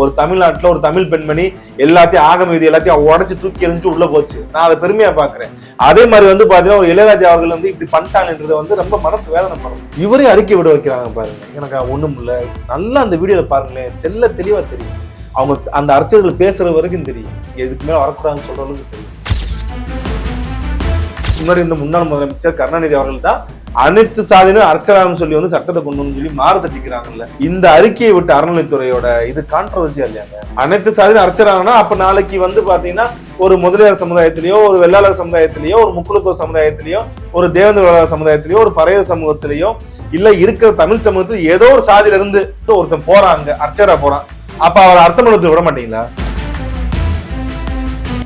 ஒரு தமிழ்நாட்டில் ஒரு தமிழ் பெண்மணி எல்லாத்தையும் ஆகம விதி எல்லாத்தையும் உடச்சி தூக்கி எறிஞ்சு உள்ள போச்சு. நான் அதை பெருமையா பாக்குறேன். அதே மாதிரி வந்து பாத்தீங்கன்னா ஒரு இளையராஜா அவர்கள் வந்து இப்படி பண்ணிட்டாங்கன்றத வந்து ரொம்ப மனசு வேதனை படும் இவரே அறிக்கை விட வைக்கிறாங்க பாருங்க. எனக்கு ஒண்ணும் இல்லை. நல்லா அந்த வீடியோல பாருங்களேன். தெல்ல தெளிவா தெரியும். அவங்க அந்த அர்ச்சகர்கள் பேசுற வரைக்கும் தெரியும். எதுக்கு மேல வரக்கூடாதுன்னு சொல்ற அளவுக்கு தெரியும். முன்னாடி இந்த முன்னாள் முதலமைச்சர் கருணாநிதி அவர்கள் தான் அனைத்து சாதியிலும் அர்ச்சகரான்னு சொல்லி வந்து சட்டத்தை கொண்டு வந்து சொல்லி மாறு தட்டிக்கிறாங்கல்ல. இந்த அறிக்கையை விட்டு அறநிலைத்துறையோட இது கான்ட்ரவர்சியா இல்லையாங்க? அனைத்து சாதியிலும் அர்ச்சகராங்கன்னா அப்ப நாளைக்கு வந்து பாத்தீங்கன்னா ஒரு முதலியார் சமுதாயத்திலேயோ ஒரு வெள்ளாளர் சமுதாயத்திலேயோ ஒரு முக்குலத்துவ சமுதாயத்திலேயோ ஒரு தேவேந்திர வேளாளர் சமுதாயத்திலேயோ ஒரு பறைய சமூகத்திலேயோ இல்ல இருக்கிற தமிழ் சமூகத்தில் ஏதோ ஒரு சாதியில இருந்து ஒருத்தன் போறாங்க அர்ச்சரா போறான். அப்ப அவர் அர்த்தம் விட மாட்டீங்களா?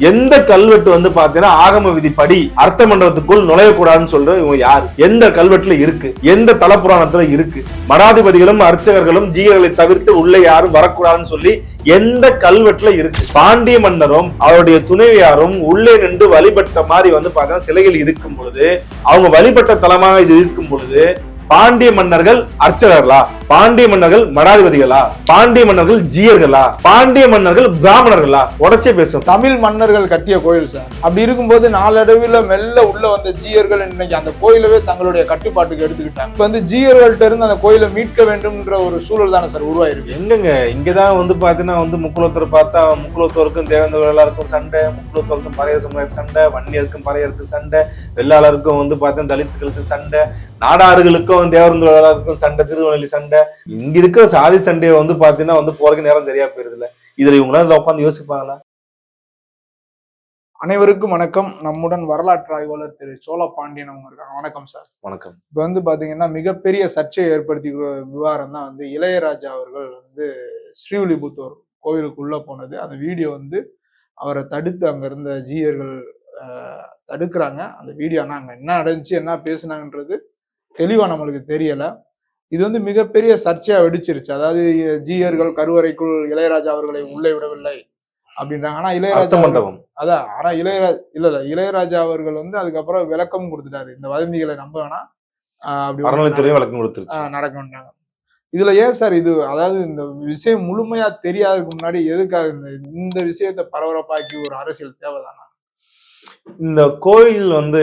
எந்த கல்வெட்டு வந்து பாத்தீங்கன்னா ஆகம விதிப்படி அர்த்த மண்டலத்துக்குள் நுழையக்கூடாதுன்னு சொல்ற இவங்க யார்? எந்த கல்வெட்டுல இருக்கு? எந்த தலப்புராணத்துல இருக்கு? மடாதிபதிகளும் அர்ச்சகர்களும் ஜீவர்களை தவிர்த்து உள்ளே யாரும் வரக்கூடாதுன்னு சொல்லி எந்த கல்வெட்டுல இருக்கு? பாண்டிய மன்னரும் அவருடைய துணைவியாரும் உள்ளே நின்று வழிபட்ட மாதிரி வந்து பாத்தீங்கன்னா சிலைகள் இருக்கும் பொழுது அவங்க வழிபட்ட தலமாக இது இருக்கும் பொழுது பாண்டிய மன்னர்கள் அர்ச்சகர்களா? பாண்டிய மன்னர்கள் மடாதிபதிகளா? பாண்டிய மன்னர்கள் ஜீயர்களா? பாண்டிய மன்னர்கள் பிராமணர்களா? உடச்சே பேசும் தமிழ் மன்னர்கள் கட்டிய கோயில் சார் அப்படி இருக்கும்போது நாளடைவில் மெல்ல உள்ள வந்த ஜீயர்கள் இன்னைக்கு அந்த கோயிலவே தங்களுடைய கட்டுப்பாட்டுக்கு எடுத்துக்கிட்டாங்க. இப்ப வந்து ஜீயர்கள்ட்ட இருந்து அந்த கோயிலை மீட்க வேண்டும்ன்ற ஒரு சூழல் தானே சார் உருவாயிருக்கு. எங்கங்க? இங்கதான் வந்து பாத்தீங்கன்னா வந்து முக்குலத்தர் பார்த்தா முக்குலத்தோருக்கும் தேவேந்திர சண்டை முக்குலத்தோருக்கும் பறைய சமுதாயத்துக்கு சண்டை வன்னியருக்கும் பறையருக்கும் சண்டை வெள்ளாளருக்கும் வந்து பார்த்தீங்கன்னா தலித்துகளுக்கு சண்டை நாடாறுகளுக்கும் தேவேந்திர வேளாருக்கும் சண்டை திருநெல்வேலி சண்டை. இங்க இருக்கிற சாதி சண்டையை வந்து பாத்தீங்கன்னா வந்து போறதுக்கு நேரம் தெரியா போயிருது இல்ல இதுல இவங்களாம் இதுல உட்காந்து யோசிப்பாங்களா? அனைவருக்கும் வணக்கம். நம்முடன் வரலாற்று ஆய்வாளர் திரு சோழ பாண்டியன் அவங்க இருக்காங்க. வணக்கம் சார் வணக்கம். இப்ப வந்து பாத்தீங்கன்னா மிகப்பெரிய சர்ச்சையை ஏற்படுத்திக்கிற விவகாரம் தான் வந்து இளையராஜா அவர்கள் வந்து ஸ்ரீவில்லிபுத்தூர் கோவிலுக்குள்ள போனது. அந்த வீடியோ வந்து அவரை தடுத்து அங்க இருந்த ஜீயர்கள் தடுக்கிறாங்க. அந்த வீடியோ ஆனா அங்க என்ன நடந்துச்சு என்ன பேசுனாங்கன்றது தெளிவா நம்மளுக்கு தெரியல. இது வந்து மிகப்பெரிய சர்ச்சையா வெடிச்சிருச்சு. அதாவது ஜீயர்கள் கருவறைக்குள் இளையராஜா அவர்களை உள்ளே விடவில்லை அப்படின்றாங்க. ஆனா அர்த்த இளையராஜா மண்டபம். அதான் ஆனா இளையராஜா இல்ல இல்ல. இளையராஜா அவர்கள் வந்து அதுக்கப்புறம் விளக்கம் கொடுத்துட்டாரு. இந்த வதந்திகளை நம்ப வேணாம். அப்படி ஒண்ணு அறநிலைத்துறையும் விளக்கம் கொடுத்துருச்சு. ஆஹ் நடக்க வேண்டாங்க இதுல ஏன் சார் இது அதாவது இந்த விஷயம் முழுமையா தெரியாததுக்கு முன்னாடி எதுக்காக இந்த இந்த விஷயத்தை பரபரப்பாக்கி ஒரு அரசியல் தேவைதானா? இந்த கோயில் வந்து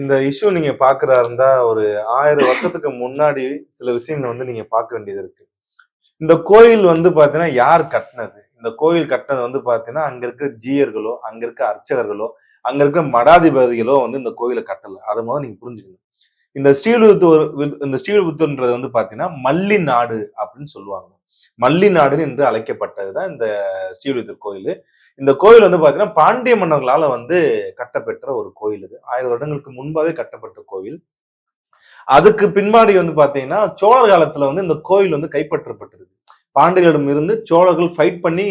இந்த இஷ்யூ நீங்க பாக்குறா இருந்தா ஒரு ஆயிரம் வருஷத்துக்கு முன்னாடி சில விஷயங்கள் வந்து நீங்க பார்க்க வேண்டியது இருக்கு. இந்த கோயில் வந்து பாத்தீங்கன்னா யார் கட்டினது? இந்த கோயில் கட்டினது வந்து பாத்தீங்கன்னா அங்க இருக்க ஜீயர்களோ அங்க இருக்க அர்ச்சகர்களோ அங்க இருக்க மடாதிபதிகளோ வந்து இந்த கோயிலை கட்டல. அதை முதல்ல நீங்க புரிஞ்சுக்கணும். இந்த ஸ்ரீவில்புத்தூர் இந்த ஸ்ரீவில்புத்தூர்ன்றது வந்து பாத்தீங்கன்னா மல்லி நாடு அப்படின்னு சொல்லுவாங்க. மல்லி நாடு என்று அழைக்கப்பட்டதுதான் இந்த ஸ்ரீவில்புத்தூர் கோயில். இந்த கோயில் வந்து பாத்தீங்கன்னா பாண்டிய மன்னர்களால வந்து கட்டப்பெற்ற ஒரு கோயில் இது. ஆயிரம் வருடங்களுக்கு முன்பாவே கட்டப்பட்ட கோயில். அதுக்கு பின்பாடி வந்து பாத்தீங்கன்னா சோழர் காலத்துல வந்து இந்த கோயில் வந்து கைப்பற்றப்பட்டிருக்கு பாண்டியர்களிடம் இருந்து சோழர்கள் ஃபைட் பண்ணி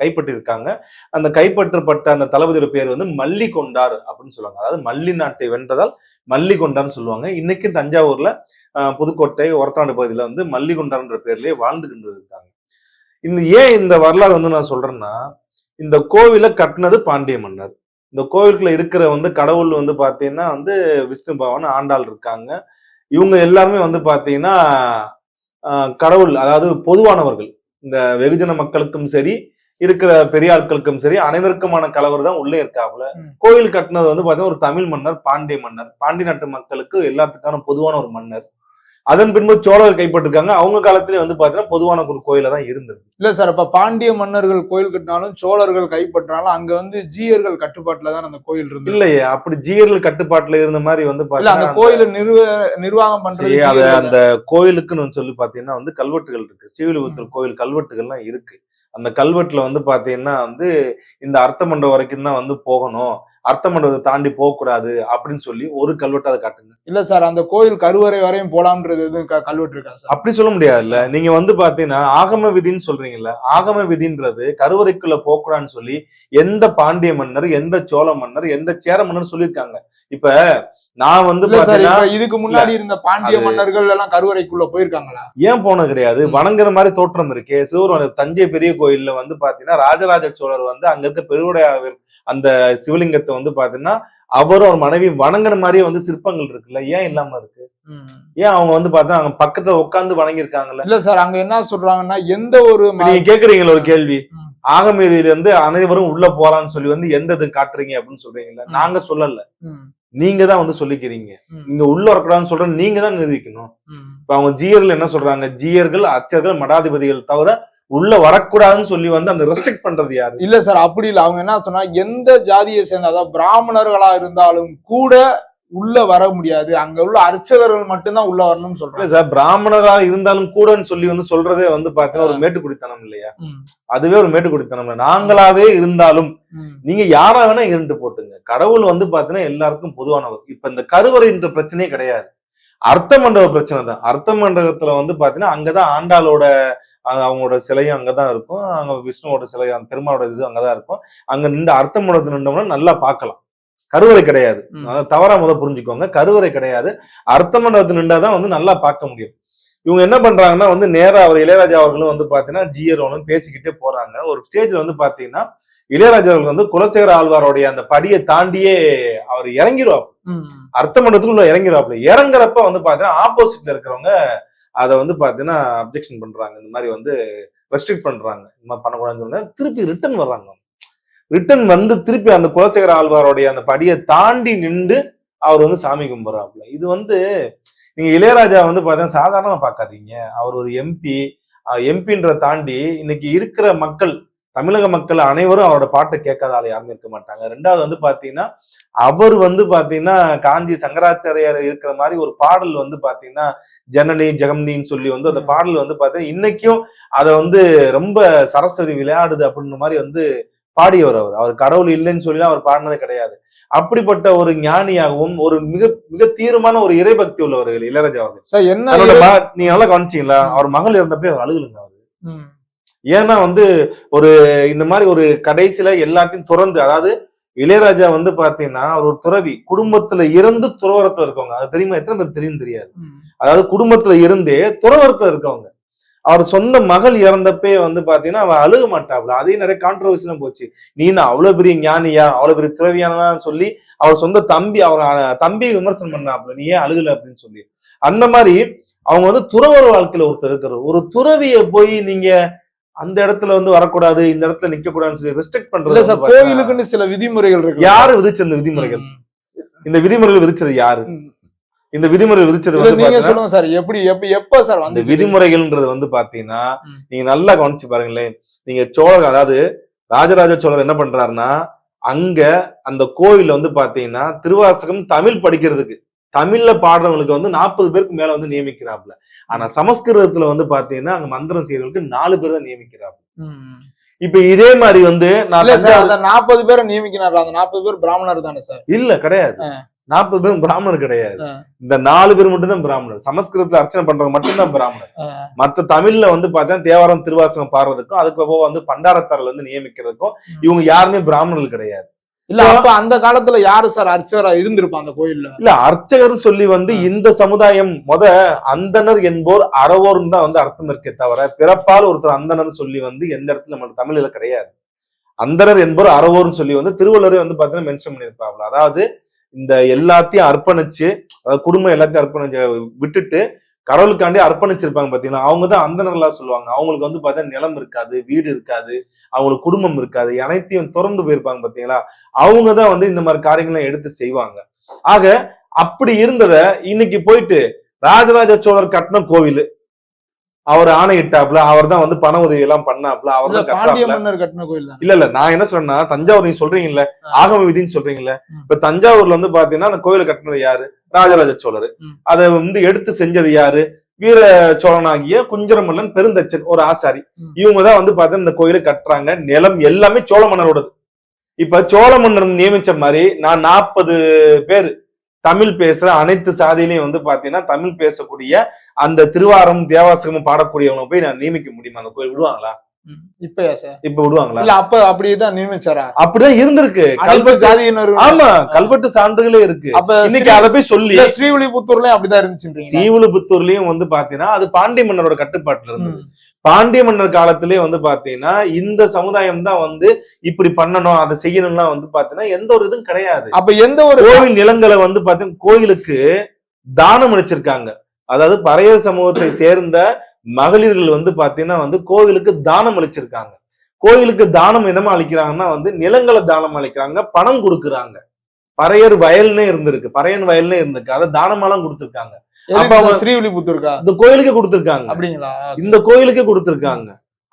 கைப்பற்றிருக்காங்க அந்த கைப்பற்றப்பட்ட அந்த தளபதியோட பேர் வந்து மல்லி கொண்டார் அப்படின்னு சொல்லுவாங்க. அதாவது மல்லி நாட்டை வென்றதால் மல்லி கொண்டார்னு சொல்லுவாங்க. இன்னைக்கு தஞ்சாவூர்ல ஆஹ், புதுக்கோட்டை ஒரத்தாண்டு பகுதியில வந்து மல்லி கொண்டார்ன்ற பேர்லயே வாழ்ந்து கொண்டு இருக்காங்க இந்த ஏன் இந்த வரலாறு வந்து நான் சொல்றேன்னா இந்த கோவிலை கட்டினது பாண்டிய மன்னர். இந்த கோவிலுக்குள்ள இருக்கிற வந்து கடவுள் வந்து பாத்தீங்கன்னா வந்து விஷ்ணு பகவான் ஆண்டாள் இருக்காங்க. இவங்க எல்லாருமே வந்து பாத்தீங்கன்னா ஆஹ், கடவுள் அதாவது பொதுவானவர்கள். இந்த வெகுஜன மக்களுக்கும் சரி இருக்கிற பெரிய ஆட்களுக்கும் சரி அனைவருக்குமான கலவர் தான் உள்ளே இருக்காப்புல. ம். கோயில் கட்டினது வந்து பாத்தீங்கன்னா ஒரு தமிழ் மன்னர் பாண்டிய மன்னர். பாண்டிய நாட்டு மக்களுக்கு எல்லாத்துக்கான பொதுவான ஒரு மன்னர். அதன் பின்பு சோழர்கள் கைப்பற்றிருக்காங்க. அவங்க காலத்திலே வந்து பாத்தீங்கன்னா பொதுவான ஒரு கோயில தான் இருந்தது. இல்ல சார் இப்ப பாண்டிய மன்னர்கள் கோயில் கட்டினாலும் சோழர்கள் கைப்பற்றினாலும் அங்க வந்து ஜீயர்கள் கட்டுப்பாட்டுல தான் அந்த கோயில் இருந்தது. இல்லையே அப்படி ஜீயர்கள் கட்டுப்பாட்டுல இருந்த மாதிரி வந்து அந்த கோயிலை நிர்வ நிர்வாகம் பண்றது சரி, அத அந்த கோயிலுக்குன்னு சொல்லி பாத்தீங்கன்னா வந்து கல்வெட்டுகள் இருக்கு. ஸ்ரீவில்லிபுத்தூர் கோயில் கல்வெட்டுகள்லாம் இருக்கு. அந்த கல்வெட்டுல வந்து பாத்தீங்கன்னா வந்து இந்த அர்த்த மண்டபம் வரைக்கும் தான் வந்து போகணும். அர்த்த மண்டபத்தை தாண்டி போக கூடாது அப்படின்னு சொல்லி ஒரு கல்வெட்டு அதை காட்டுங்க. இல்ல சார் அந்த கோயில் கருவறை வரையும் போலாம்ன்றது எதுவும் க- கல்வெட்டு இருக்கா சார்? அப்படி சொல்ல முடியாதுல்ல. நீங்க வந்து பாத்தீங்கன்னா ஆகம விதின்னு சொல்றீங்கல்ல ஆகம விதின்றது கருவறைக்குள்ள போக்கூடாதுன்னு சொல்லி எந்த பாண்டிய மன்னர் எந்த சோழ மன்னர் எந்த சேர மன்னர் சொல்லியிருக்காங்க. இப்ப நான் வந்து இல்ல சார் பாத்தீங்கன்னா இப்ப இதுக்கு முன்னாடி இருந்த பாண்டிய மன்னர்கள் எல்லாம் கருவறைக்குள்ள போயிருக்காங்களா? ஏன் போனது கிடையாது. வணங்குற மாதிரி தோற்றம் இருக்கே. சிவபெருமான் தஞ்சை பெரிய கோயில்ல வந்து பாத்தீங்கன்னா ராஜராஜ சோழர் வந்து அங்க இருக்க பெருவுடையாவிர் அந்த சிவலிங்கத்தை வந்து பாத்தீங்கன்னா அவரும் அவர் மனைவி வணங்கின மாதிரியே வந்து சிற்பங்கள் இருக்குல்ல? ஏன் இல்லாம இருக்கு. ஏன் அவங்க வந்து பார்த்தா அவங்க பக்கத்துல உட்கார்ந்து வணங்கியிருக்காங்கல்ல? இல்ல சார் அங்க என்ன சொல்றாங்கன்னா எந்த ஒரு நீங்க கேக்குறீங்களா ஒரு கேள்வி. ஆகமீதியில வந்து அனைவரும் உள்ள போறான்னு சொல்லி வந்து எந்த இது காட்டுறீங்க அப்படின்னு சொல்றீங்கல்ல. நாங்க சொல்லல. நீங்க தான் வந்து சொல்லிக்கிறீங்க. ம், இங்க உள்ள வரக்கூடாதுன்னு சொல்ற நீங்க தான் நிரூபிக்கணும். இப்ப அவங்க ஜீயர்கள் என்ன சொல்றாங்க? ஜீயர்கள் அச்சர்கள் மடாதிபதிகள் தவிர உள்ள வரக்கூடாதுன்னு சொல்லி வந்து அந்த ரெஸ்ட்ரிக்ட் பண்றது யாரு? இல்ல சார் அப்படி இல்ல. அவங்க என்ன சொன்னா எந்த ஜாதியை சேர்ந்த அதாவது பிராமணர்களா இருந்தாலும் கூட உள்ள வர முடியாது. அங்க உள்ள அர்ச்சகர்கள் மட்டும்தான் உள்ள வரணும்னு சொல்றாங்க. சார் பிராமணரா இருந்தாலும் கூடன்னு சொல்லி வந்து சொல்றதே வந்து பாத்தீங்கன்னா ஒரு மேட்டுக்குடித்தனம் இல்லையா? அதுவே ஒரு மேட்டுக்குடித்தனம். நாங்களாவே இருந்தாலும் நீங்க யாரா வேணா இருந்துட்டு போட்டுங்க. கடவுள் வந்து பாத்தீங்கன்னா எல்லாருக்கும் பொதுவானவர். இப்ப இந்த கருவறைன்ற பிரச்சனையே கிடையாது. அர்த்த மண்டப பிரச்சனை தான். அர்த்த மண்டபத்துல வந்து பாத்தீங்கன்னா அங்கதான் ஆண்டாளோட அவங்களோட சிலையும் அங்கதான் இருக்கும். அங்க விஷ்ணுவோட சிலை அந்த பெருமாளோட இது அங்கதான் இருக்கும். அங்க நின்று அர்த்த மண்டபத்துல நின்றோம்னா நல்லா பார்க்கலாம். கருவறை கிடையாது. அதாவது தவறா முத புரிஞ்சுக்கோங்க. கருவறை கிடையாது. அர்த்த மண்டபத்துல நின்றாதான் வந்து நல்லா பார்க்க முடியும். இவங்க என்ன பண்றாங்கன்னா வந்து நேரா அவர் இளையராஜா அவர்களும் வந்து பாத்தீங்கன்னா ஜியரோனும் பேசிக்கிட்டே போறாங்க. ஒரு ஸ்டேஜ்ல வந்து பாத்தீங்கன்னா இளையராஜா அவர்கள் வந்து குலசேகர ஆழ்வாருடைய அந்த படியை தாண்டியே அவர் இறங்கிடுவார் ம், அர்த்த மண்டபத்துக்குள்ள இறங்கிடுவாப்ல இறங்குறப்ப வந்து பாத்தீங்கன்னா ஆப்போசிட்ல இருக்கிறவங்க அதை வந்து பாத்தீங்கன்னா அப்ஜெக்ஷன் பண்றாங்க. இந்த மாதிரி வந்து ரெஸ்ட்ரிக்ட் பண்றாங்க. இந்த மாதிரி பண்ணக்கூடாதுன்னு திருப்பி ரிட்டர்ன் வர்றாங்க ரிட்டர்ன் வந்து திருப்பி அந்த குலசேகர ஆழ்வாருடைய அந்த படியை தாண்டி நின்று அவர் வந்து சாமி கும்பிட்றாப்புல. இது வந்து நீங்கள் இளையராஜா வந்து பாத்தீங்கன்னா சாதாரணமா பார்க்காதீங்க. அவர் ஒரு எம்பி எம்பின்ற தாண்டி இன்னைக்கு இருக்கிற மக்கள் தமிழக மக்கள் அனைவரும் அவரோட பாட்டை கேட்காத ஆள் யாருமே இருக்க மாட்டாங்க. ரெண்டாவது வந்து பாத்தீங்கன்னா அவர் வந்து பாத்தீங்கன்னா காஞ்சி சங்கராச்சாரியார் இருக்கிற மாதிரி ஒரு பாடல் வந்து பாத்தீங்கன்னா ஜனனி ஜெகம்னின்னு சொல்லி வந்து அந்த. பாடல் வந்து பாத்தீங்கன்னா இன்னைக்கும் அதை வந்து ரொம்ப சரஸ்வதி விளையாடுது அப்படின்ற மாதிரி வந்து பாடியவர் அவர். அவர் கடவுள் இல்லைன்னு சொல்லி அவர் பாடினது கிடையாது. அப்படிப்பட்ட ஒரு ஞானியாகவும் ஒரு மிக மிக தீவிரமான ஒரு இறைபக்தி உள்ளவர்கள் இளையராஜா அவர்கள். சார் என்ன நீங்க நல்லா கவனிச்சீங்களா. அவர் மகள் இறந்தப்பே அவர் அழுகலுங்க அவர். ஏன்னா வந்து ஒரு இந்த மாதிரி ஒரு கடைசியில எல்லாத்தையும் துறந்து அதாவது இளையராஜா வந்து பாத்தீங்கன்னா அவர் ஒரு துறவி. குடும்பத்துல இருந்து துறவரத்துல இருக்கவங்க. அது தெரியுமா? எத்தனை பேர் தெரியும் தெரியாது. அதாவது குடும்பத்துல இருந்தே துறவரத்துல இருக்கவங்க. அவர் சொந்த மகள் இறந்தப்பே வந்து பாத்தீங்கன்னா அவ அழுக மாட்டாப்ல அதே நிறைய கான்ட்ரவர்சிலாம் போச்சு. நீ என்ன அவ்வளவு பெரிய ஞானியா? அவ்வளவு பெரிய துறவியானு சொல்லி அவர் சொந்த தம்பி அவர் அஹ், தம்பியை விமர்சனம் பண்ணாப்ல நீ ஏன் அழுகல அப்படின்னு சொல்லி. அந்த மாதிரி அவங்க வந்து துறவர வாழ்க்கையில ஒருத்தர் இருக்கிற ஒரு துறவிய போய் நீங்க அந்த இடத்துல வந்து வரக்கூடாது இந்த இடத்துல நிக்க கூடாதுன்னு சொல்லி ரெஸ்ட்ரிக்ட் பண்றது சார் கோயிலுக்குன்னு சில விதிமுறைகள் இருக்கு. யாரு விதிச்ச இந்த விதிமுறைகள்? இந்த விதிமுறைகள் விதிச்சது யாரு. இந்த விதிமுறை விதிச்சது வந்து நீங்க சொல்லுங்க சார் எப்படி எப்ப எப்ப சார் அந்த விதிமுறைகள்ன்றது வந்து பாத்தீங்கன்னா. நீங்க நல்லா கவனிச்சு பாருங்களேன். நீங்க சோழர் அதாவது ராஜராஜ சோழர் என்ன பண்றாருன்னா அங்க அந்த கோயில்ல வந்து பாத்தீங்கன்னா திருவாசகம் தமிழ் படிக்கிறதுக்கு. தமிழ்ல பாடுறவங்களுக்கு வந்து நாற்பது பேருக்கு மேல வந்து நியமிக்கிறாப்ல ஆனா சமஸ்கிருதத்துல வந்து பாத்தீங்கன்னா அங்க மந்திரம் செய்யறவங்களுக்கு நாலு பேர் தான் நியமிக்கிறாப்ல. இப்ப இதே மாதிரி வந்து நாற்பது பேரை நியமிக்கிறாரு அந்த நாற்பது பேர் பிராமணர் தானே சார் இல்ல கிடையாது. நாற்பது பேரும் பிராமணர் கிடையாது. இந்த நாலு பேர் மட்டும் தான் பிராமணர் சமஸ்கிருதத்துல அர்ச்சனை பண்றவங்க மட்டும்தான் பிராமணர். மத்த தமிழ்ல வந்து பார்த்தா தேவாரம் திருவாசகம் பாடுறதுக்கும் அதுக்கு வந்து பண்டாரத்தாரில் வந்து நியமிக்கிறதுக்கும். இவங்க யாருமே பிராமணர்கள் கிடையாது இல்ல அப்ப அந்த காலத்துல யாரு சார் அர்ச்சகரா இருந்திருப்பா அந்த கோயில்ல? இல்ல அர்ச்சகர் சொல்லி வந்து இந்த சமுதாயம் முத அந்தனர் என்போர் அறவோர்னு தான் வந்து அர்த்தம் இருக்கே தவிர பிறப்பால் ஒருத்தர் அந்தனர் சொல்லி வந்து எந்த இடத்துல நம்ம தமிழ்ல கிடையாது. அந்தனர் என்போர் அறவோர்னு சொல்லி வந்து திருவள்ளுவரே வந்து பாத்தீங்கன்னா மென்ஷன் பண்ணியிருப்பாப்ல. அதாவது இந்த எல்லாத்தையும் அர்ப்பணிச்சு அதாவது குடும்பம் எல்லாத்தையும் அர்ப்பணிச்சு விட்டுட்டு கடவுளுக்காண்டி அர்ப்பணிச்சிருப்பாங்க பாத்தீங்கன்னா அவங்க தான் அந்தனர்களா சொல்லுவாங்க. அவங்களுக்கு வந்து பாத்தீங்கன்னா நிலம் இருக்காது வீடு இருக்காது. அவங்களுக்கு குடும்பம் இருக்காது. அனைத்தையும் திறந்து போயிருப்பாங்க பாத்தீங்களா? அவங்க தான் வந்து இந்த மாதிரி காரியங்களை எடுத்து செய்வாங்க. ஆக அப்படி இருந்தத இன்னைக்கு போயிட்டு ராஜராஜ சோழர் கட்டின கோவில் அவர் ஆணையிட்டாப்ல அவர் தான் வந்து பண உதவி எல்லாம் பண்ணாப்ல அவர் தான் இல்ல இல்ல நான் என்ன சொல்றேன்னா தஞ்சாவூர் நீங்க சொல்றீங்கல்ல. ஆகம விதின்னு சொல்றீங்கல்ல. இப்ப தஞ்சாவூர்ல வந்து பாத்தீங்கன்னா அந்த கோயிலை கட்டினது யாரு? ராஜராஜ சோழர். அதை வந்து எடுத்து செஞ்சது யாரு? வீர சோழனாகிய குஞ்சரமல்லன் பெருந்தச்சன் ஒரு ஆசாரி. இவங்க தான் வந்து பாத்தீங்கன்னா இந்த கோயிலை கட்டுறாங்க நிலம் எல்லாமே சோழ மன்னரோடது இப்ப சோழ மன்னர் நியமிச்ச மாதிரி நான் நாற்பது பேர் தமிழ் பேசுற அனைத்து சாதியிலையும் வந்து பாத்தீங்கன்னா தமிழ் பேசக்கூடிய அந்த திருவாரம் தேவாசகமும் பாடக்கூடியவங்க போய் நான் நியமிக்க முடியுமா அந்த கோயில் விடுவாங்களா. இப்பயா சார்? இப்ப விடுவாங்களா? இல்ல அப்ப அப்படியேதான் நியமிச்சாரா? அப்படிதான் இருந்திருக்கு. கல்வெட்டு ஜாதியினர் ஆமா கல்வெட்டு சான்றுகளே இருக்கு. அப்ப இன்னைக்கு அதை போய் சொல்லி இல்ல ஸ்ரீவில்லிபுத்தூர்லயும் அப்படிதான் இருந்துச்சுன்றீங்க சீவுலுபுத்தூர்லயும் வந்து பாத்தீங்கன்னா அது பாண்டிய மன்னரோட கட்டுப்பாட்டுல இருந்தது. பாண்டிய மன்னர் காலத்திலே வந்து பாத்தீங்கன்னா இந்த சமுதாயம் தான் வந்து இப்படி பண்ணணும் அதை செய்யணும்லாம் வந்து பாத்தீங்கன்னா எந்த ஒரு இதுவும் கிடையாது. அப்ப எந்த ஒரு கோவில் நிலங்களை வந்து பாத்தீங்கன்னா கோயிலுக்கு தானம் அளிச்சிருக்காங்க. அதாவது பறையர் சமூகத்தை சேர்ந்த மகளிர்கள் வந்து பாத்தீங்கன்னா வந்து கோவிலுக்கு தானம் அளிச்சிருக்காங்க. கோயிலுக்கு தானம் என்னமா அளிக்கிறாங்கன்னா வந்து நிலங்களை தானம் அளிக்கிறாங்க பணம் கொடுக்குறாங்க. பறையர் வயல்னே இருந்திருக்கு. பறையன் வயல்னே இருந்திருக்கு. அதை தானமெல்லாம் கொடுத்திருக்காங்க. ஸ்ரீவில்லிபுத்தூருக்கா? இந்த கோயிலுக்கு கொடுத்திருக்காங்க. அப்படிங்களா? இந்த கோயிலுக்கே கொடுத்திருக்காங்க.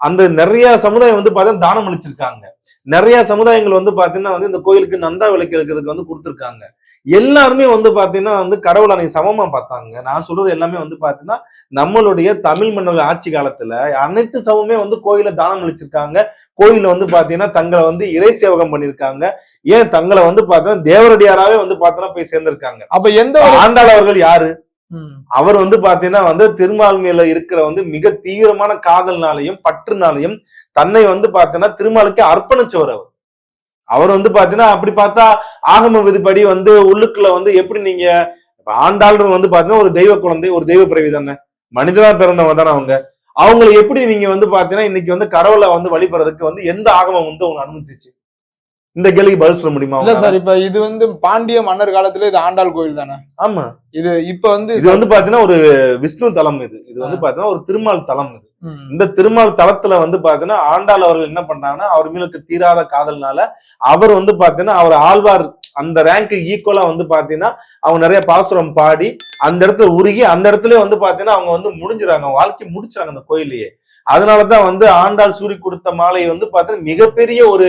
அந்த நிறைய சமுதாயம் வந்து பார்த்தா தானம் அளிச்சிருக்காங்க. நிறைய சமுதாயங்கள் வந்து பாத்தீங்கன்னா வந்து இந்த கோயிலுக்கு நந்தா விளக்கு எடுக்கிறதுக்கு வந்து கொடுத்திருக்காங்க. எல்லாருமே வந்து பாத்தீங்கன்னா வந்து கடவுளை அன்னைக்கு சமமா பார்த்தாங்க. நான் சொல்றது எல்லாமே வந்து பாத்தீங்கன்னா நம்மளுடைய தமிழ் மன்னர் ஆட்சி காலத்துல அனைத்து சமமே வந்து கோயில தானம் அளிச்சிருக்காங்க. கோயில வந்து பாத்தீங்கன்னா தங்களை வந்து இறை சேவகம் பண்ணிருக்காங்க. ஏன் தங்களை வந்து பாத்தீங்கன்னா தேவரடியாராவே வந்து பாத்தீங்கன்னா போய் சேர்ந்திருக்காங்க. அப்ப எந்த ஆண்டாள் அவர்கள் யாரு. அவர் வந்து பாத்தீங்கன்னா வந்து திருமால் மேல இருக்கிற வந்து மிக தீவிரமான காதல்னாலையும் பற்றுனாலையும் தன்னை வந்து பாத்தீங்கன்னா திருமாலுக்கு அர்ப்பணிச்சவர் அவர். அவர் வந்து பாத்தீங்கன்னா அப்படி பார்த்தா ஆகம விதிப்படி வந்து உள்ளுக்குள்ள வந்து எப்படி நீங்க இப்ப ஆண்டாள்னு வந்து பாத்தீங்கன்னா ஒரு தெய்வ குழந்தை ஒரு தெய்வ பிறவி தானே? மனிதனா பிறந்தவங்க தானே அவங்க. அவங்களை எப்படி நீங்க வந்து பாத்தீங்கன்னா இன்னைக்கு வந்து கடவுளை வந்து வழிபடுறதுக்கு வந்து எந்த ஆகமம் வந்து அவங்க அனுமதிச்சிச்சு? இந்த கேள்விக்கு பதில் சொல்ல முடியுமா இல்ல? சார் இப்ப இது வந்து பாண்டிய மன்னர் காலத்துல இது ஆண்டாள் கோயில் தானே? ஆமா. இது இப்ப வந்து இது வந்து பாத்தீங்கன்னா ஒரு விஷ்ணு தலம் இது. இது வந்து பாத்தீங்கன்னா ஒரு திருமால் தலம் இது. இந்த திருமால் தலத்துல வந்து பாத்தீங்கன்னா ஆண்டாள் அவர்கள் என்ன பண்றாங்கன்னா அவர் மேலுக்கு தீராத காதல்னால அவர் வந்து பாத்தீங்கன்னா அவர் ஆழ்வார் அந்த ரேங்க் ஈக்குவலா வந்து பாத்தீங்கன்னா அவங்க நிறைய பாசுரம் பாடி அந்த இடத்துல உருகி அந்த இடத்துல வந்து பாத்தீங்கன்னா அவங்க வந்து முடிஞ்சுறாங்க. வாழ்க்கை முடிச்சாங்க அந்த கோயிலையே. அதனாலதான் வந்து ஆண்டாள் சூரி கொடுத்த மாலை வந்து பாத்தீங்கன்னா மிகப்பெரிய ஒரு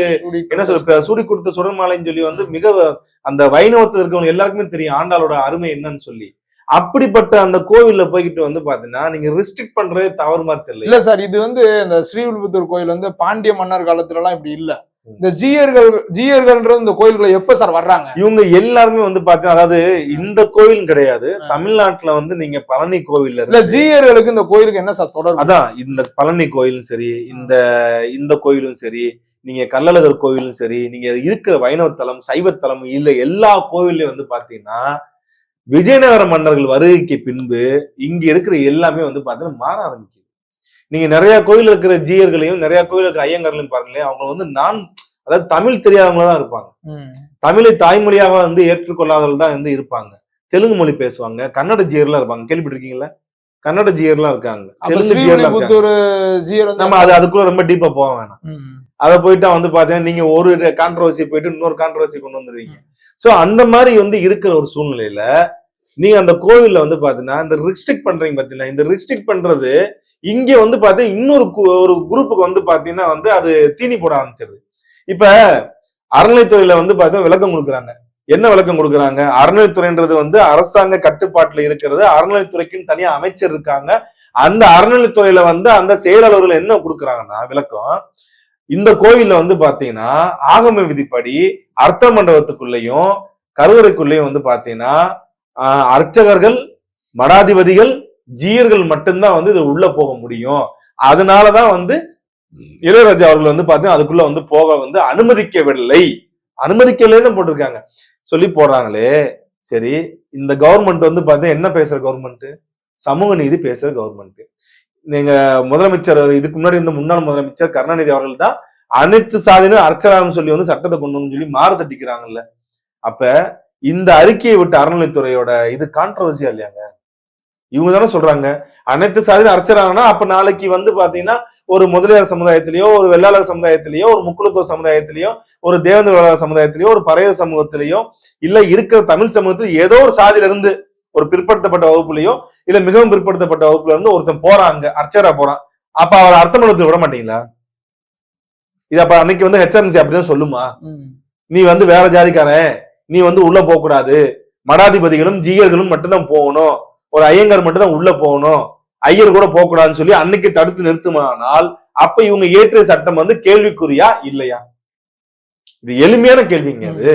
என்ன சொல்ற சூடி கொடுத்த சுடர் மாலைன்னு சொல்லி வந்து மிக அந்த வைணவத்தில் இருக்கவங்க எல்லாருக்குமே தெரியும் ஆண்டாளோட அருமை என்னன்னு சொல்லி. அப்படிப்பட்ட அந்த கோவில்ல போய்கிட்டு வந்து பாத்தீங்கன்னா நீங்க ரெஸ்ட்ரிக்ட் பண்றதே தவறு மாதிரி தெரியல. இல்ல சார் இது வந்து இந்த ஸ்ரீவில்லிபுத்தூர் கோயில் வந்து பாண்டிய மன்னர் காலத்துல எல்லாம் இப்படி இல்ல. இந்த ஜீயர்கள் ஜீயர்கள்ன்றது இந்த கோயிலுக்குள்ள எப்ப சார் வர்றாங்க? இவங்க எல்லாருமே வந்து பாத்தீங்கன்னா அதாவது இந்த கோவில் கிடையாது. தமிழ்நாட்டுல வந்து நீங்க பழனி கோவில்ல இல்ல ஜீயர்களுக்கு இந்த கோயிலுக்கு என்ன சார் தொடர்பு? அதான் இந்த பழனி கோயிலும் சரி இந்த இந்த கோயிலும் சரி நீங்க கள்ளழகர் கோயிலும் சரி நீங்க இருக்கிற வைணவ தலம் சைவத்தலம் இல்ல எல்லா கோவில்லையும் வந்து பாத்தீங்கன்னா விஜயநகர மன்னர்கள் வருகைக்கு பின்பு இங்க இருக்கிற எல்லாமே வந்து பாத்தீங்கன்னா மாற ஆரம்பிக்குது. நீங்க நிறைய கோயில் இருக்கிற ஜீயர்களையும் நிறைய கோயில் இருக்கிற ஐயங்கார்களையும் பாருங்களேன் அவங்க வந்து நான் அதாவது தமிழ் தெரியாதவங்களா தான் இருப்பாங்க. தமிழை தாய்மொழியாக வந்து ஏற்றுக்கொள்ளாதவர்கள் தான் வந்து இருப்பாங்க. தெலுங்கு மொழி பேசுவாங்க கன்னட ஜீயர்லாம் இருப்பாங்க. கேள்விப்பட்டிருக்கீங்களா? கன்னட ஜீயர்லாம் இருக்காங்க. தெலுங்கு ஜீயர்லாம் நம்ம அது அதுக்குள்ள ரொம்ப டீப்பா போக வேணாம். அதை போயிட்டா வந்து பாத்தீங்கன்னா நீங்க ஒரு கான்ட்ரவர்சி போயிட்டு இன்னொரு கான்ட்ரவர்சி கொண்டு வந்துருவீங்க சோ அந்த மாதிரி வந்து இருக்கிற ஒரு சூழ்நிலையில நீங்க அந்த கோவில்ல வந்து பாத்தீங்கன்னா இந்த ரிஸ்ட்ரிக்ட் பண்றீங்க பாத்தீங்கன்னா இந்த ரிஸ்ட்ரிக்ட் பண்றது இங்க வந்து பாத்தீங்கன்னா இன்னொரு கு- ஒரு குரூப்புக்கு வந்து பாத்தீங்கன்னா வந்து அது தீனி போட ஆரம்பிச்சிருது. இப்ப அறநிலைத்துறையில வந்து பாத்தீங்கன்னா விளக்கம் கொடுக்குறாங்க. என்ன விளக்கம் கொடுக்குறாங்க? அறநிலைத்துறைன்றது வந்து அரசாங்க கட்டுப்பாட்டுல இருக்கிறது. அறநிலைத்துறைக்குன்னு தனியா அமைச்சர் இருக்காங்க. அந்த அறநிலைத்துறையில வந்து அந்த செயலாளர்கள் என்ன கொடுக்குறாங்கன்னா விளக்கம் இந்த கோவில்ல வந்து பாத்தீங்கன்னா ஆகம விதிப்படி அர்த்த மண்டபத்துக்குள்ளேயும் கருவறைக்குள்ளயும் வந்து பாத்தீங்கன்னா அர்ச்சகர்கள் மடாதிபதிகள் ஜீயர்கள் மட்டும்தான் வந்து இது உள்ள போக முடியும். அதனாலதான் வந்து இளையராஜா அவர்கள் வந்து பார்த்தீங்கன்னா அதுக்குள்ள வந்து போக வந்து அனுமதிக்கவில்லை. அனுமதிக்கலைன்னு போட்டிருக்காங்க. சொல்லி போடுறாங்களே. சரி இந்த கவர்மெண்ட் வந்து பார்த்தீங்கன்னா என்ன பேசுற கவர்மெண்ட் சமூக நீதி பேசுற கவர்மெண்ட் நீங்க முதலமைச்சர் இதுக்கு முன்னாடி இருந்த முன்னாள் முதலமைச்சர் கருணாநிதி அவர்கள் தான் அனைத்து சாதியிலும் அர்ச்சரான்னு சொல்லி வந்து சட்டத்தை கொண்டு வந்து சொல்லி மாறு தட்டிக்கிறாங்கல்ல. அப்ப இந்த அறிக்கையை விட்டு அறநிலைத்துறையோட இது கான்ட்ரவர்சியா இல்லையாங்க? இவங்க தானே சொல்றாங்க. அனைத்து சாதியிலும் அர்ச்சராங்கன்னா அப்ப நாளைக்கு வந்து பாத்தீங்கன்னா ஒரு முதலியார் சமுதாயத்திலேயோ ஒரு வெள்ளாளர் சமுதாயத்திலேயோ ஒரு முக்குளத்தோர் சமுதாயத்திலேயோ ஒரு தேவேந்திர வேளாளர் சமுதாயத்திலேயோ ஒரு பறையர் சமூகத்திலேயோ இல்ல இருக்கிற தமிழ் சமூகத்துல ஏதோ ஒரு சாதியில இருந்து ஒரு பிற்படுத்தப்பட்ட வகுப்புலயோ இல்ல மிகவும் பிற்படுத்தப்பட்ட வகுப்புல இருந்து ஒருத்தன் போறாங்க அர்ச்சரா போறான். அப்ப அவர் அர்த்த மண்டலத்தில் விட மாட்டீங்களா? இது அப்ப அன்னைக்கு வந்து ஹெச்ஆர்என்சி அப்படிதான் சொல்லுமா. நீ வந்து வேற ஜாதிக்காரன். நீ வந்து உள்ள போக கூடாது. மடாதிபதிகளும் ஜீயர்களும் மட்டும்தான் போகணும். ஒரு ஐயங்கார் மட்டும்தான் உள்ள போகணும். ஐயர் கூட போக கூடாதுன்னு சொல்லி அன்னைக்கு தடுத்து நிறுத்துமானால் அப்ப இவங்க ஏற்றிய சட்டம் வந்து கேள்விக்குறியா இல்லையா? இது எளிமையான கேள்விங்க அது.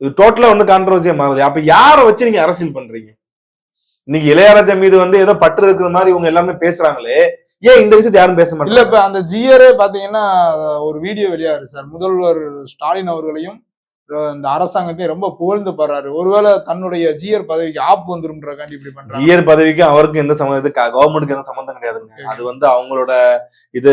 இது டோட்டலா வந்து கான்ட்ரவர்சியா மாறுது. அப்ப யாரை வச்சு நீங்க அரசியல் பண்றீங்க? இன்னைக்கு இளையராஜா மீது வந்து ஏதோ பற்று இருக்கிற மாதிரி இவங்க எல்லாமே பேசுறாங்களே. ஏன் இந்த விஷயத்தை யாரும் பேச இல்ல மாட்டாங்க இப்ப அந்த ஜியரே பாத்தீங்கன்னா ஒரு வீடியோ வெளியாரு சார். முதல்வர் ஸ்டாலின் அவர்களையும் இந்த அரசாங்கத்தையும் ரொம்ப புகழ்ந்து பாடுறாரு. ஒருவேளை தன்னுடைய ஜியர் பதவிக்கு ஆப் வந்துரும்ன்றக்காண்டி இப்படி பண்றாங்க. ஜிஆர் பதவிக்கும் அவருக்கும் எந்த சம்மந்தம் கவர்மெண்ட்டுக்கு எந்த சம்மந்தம் கிடையாதுங்க. அது வந்து அவங்களோட இது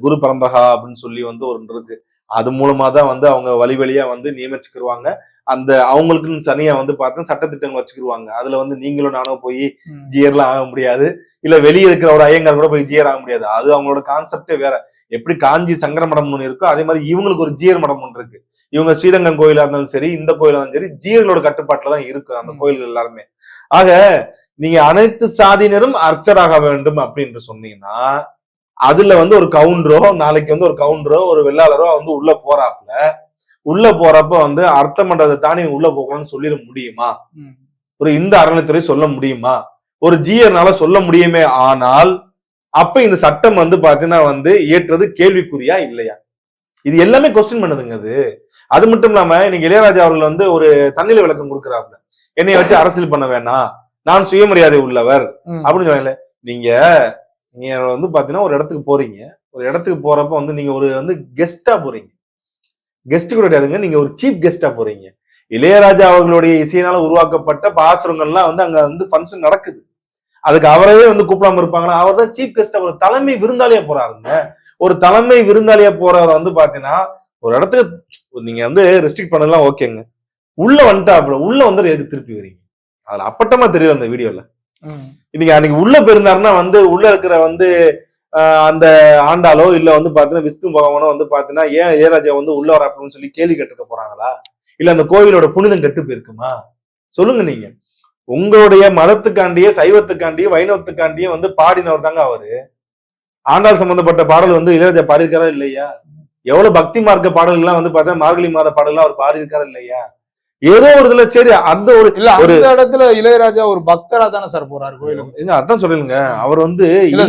குரு பரம்பரா அப்படின்னு சொல்லி வந்து ஒரு இருக்கு. அது மூலமா தான் வந்து அவங்க வழி வழியா வந்து நியமிச்சுக்கிருவாங்க. அந்த அவங்களுக்குன்னு தனியா வந்து பார்த்தா சட்டத்திட்டங்கள் வச்சுக்கிருவாங்க. அதுல வந்து நீங்களும் நானும் போய். ஜியர்லாம் ஆக முடியாது. இல்ல வெளியே இருக்கிற ஒரு ஐயங்கார் கூட போய் ஜியர் ஆக முடியாது. அது அவங்களோட கான்செப்டே வேற. எப்படி காஞ்சி சங்கர மடம் ஒன்று இருக்கோ அதே மாதிரி இவங்களுக்கு ஒரு ஜியர் மடம் ஒன்று இருக்கு. இவங்க ஸ்ரீரங்கம் கோயிலா இருந்தாலும் சரி இந்த கோயிலா இருந்தாலும் சரி ஜீயர்களோட கட்டுப்பாட்டுல தான் இருக்கு அந்த. கோயில்கள் எல்லாருமே. ஆக நீங்க அனைத்து சாதியினரும் அர்ச்சராக வேண்டும் அப்படின்னு சொன்னீங்கன்னா அதுல வந்து ஒரு கவுண்டரோ நாளைக்கு வந்து ஒரு கவுண்டரோ ஒரு வெள்ளாளரோ வந்து உள்ள போறாப்புல உள்ள போறப்ப வந்து அர்த்தம் பண்றதை தாண்டி உள்ள போகணும்னு சொல்லிட முடியுமா. ஒரு இந்த அறநிலைத்துறை சொல்ல முடியுமா? ஒரு ஜியர்னால சொல்ல முடியுமே? ஆனால் அப்ப இந்த சட்டம் வந்து பாத்தீங்கன்னா வந்து ஏற்றது கேள்விக்குறியா இல்லையா? இது எல்லாமே கொஸ்டின் பண்ணுதுங்க அது. அது மட்டும் இல்லாம இன்னைக்கு இளையராஜா அவர்கள் வந்து ஒரு தண்ணில விளக்கம் கொடுக்குறாப்புல. என்னைய வச்சு அரசியல் பண்ண வேணாம் நான் சுயமரியாதை உள்ளவர். அப்படின்னு சொன்னாங்க நீங்க நீங்க வந்து பாத்தீங்கன்னா ஒரு இடத்துக்கு போறீங்க. ஒரு இடத்துக்கு போறப்ப வந்து நீங்க ஒரு வந்து கெஸ்டா போறீங்க. கெஸ்ட் கூட கிடையாதுங்க நீங்க ஒரு சீஃப் கெஸ்டா போறீங்க. இளையராஜா அவர்களுடைய இசையினால உருவாக்கப்பட்ட பாசுரங்கள்லாம் வந்து அங்க வந்து ஃபங்க்ஷன் நடக்குது. அதுக்கு அவரவே வந்து கூப்பிடாம இருப்பாங்கன்னா அவர் தான் சீஃப் கெஸ்ட் ஒரு தலைமை விருந்தாளியா போறாருங்க. ஒரு தலைமை விருந்தாளியா போறவர் வந்து பாத்தீங்கன்னா ஒரு இடத்துக்கு நீங்க வந்து ரெஸ்ட்ரிக்ட் பண்ணலாம் ஓகேங்க. உள்ள வந்துட்டாப்புல உள்ள வந்து எதுக்கு திருப்பி வரீங்க? அதுல அப்பட்டமா தெரியுது அந்த வீடியோல. இன்னைக்கு அன்னைக்கு உள்ள போயிருந்தாருன்னா வந்து உள்ள இருக்கிற வந்து அந்த ஆண்டாளோ இல்ல வந்து பாத்தீங்கன்னா விஷ்ணு பகவானோ வந்து பாத்தீங்கன்னா ஏன் ஏராஜா வந்து உள்ள வர அப்படின்னு சொல்லி கேள்வி கேட்டுக்க போறாங்களா? இல்ல அந்த கோவிலோட புனிதம் கெட்டு போயிருக்குமா? சொல்லுங்க நீங்க. உங்களுடைய மதத்துக்காண்டியே சைவத்துக்காண்டியே வைணவத்துக்காண்டியே வந்து பாடினவர் தாங்க அவரு. ஆண்டாள் சம்பந்தப்பட்ட பாடல் வந்து இளையராஜா பாடியிருக்காரா இல்லையா? எவ்வளவு பக்தி மார்க்க பாடல்கள்லாம் வந்து பார்த்தா மார்கழி மாத பாடல்லாம் அவர் பாடியிருக்காரா இல்லையா? ஏதோ ஒரு இதுல சரி அந்த ஒரு இல்ல அந்த இடத்துல இளையராஜா ஒரு பக்தரா தானே சார் போறாரு கோயிலுக்கு? எங்க அதான் சொல்லுங்க அவர் வந்து இல்ல,